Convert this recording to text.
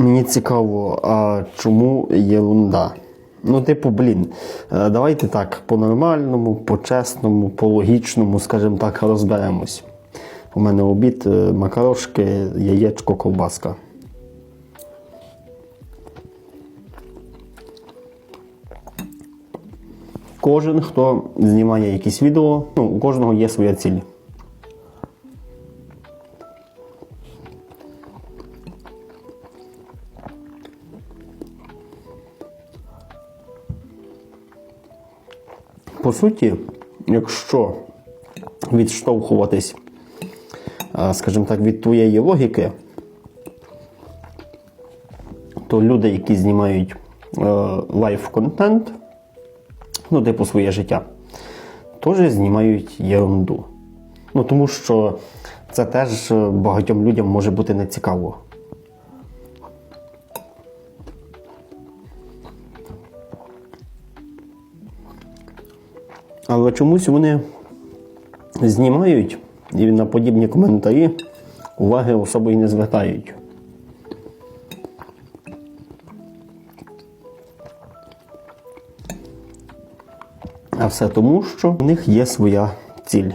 Мені цікаво, а чому єрунда? Ну, типу, блін, е, давайте так, по-нормальному, по-чесному, по-логічному, скажімо так, розберемось. У мене обід, е, макарошки, яєчко, ковбаска. Кожен, хто знімає якісь відео, ну, у кожного є своя ціль. По суті, якщо відштовхуватись, скажімо так, від твоєї логіки, то люди, які знімають е, лайф-контент, ну, типу своє життя, теж знімають ерунду. Ну, тому що це теж е, багатьом людям може бути нецікаво. Але чомусь вони знімають і на подібні коментарі уваги особи не звертають. А все тому, що в них є своя ціль.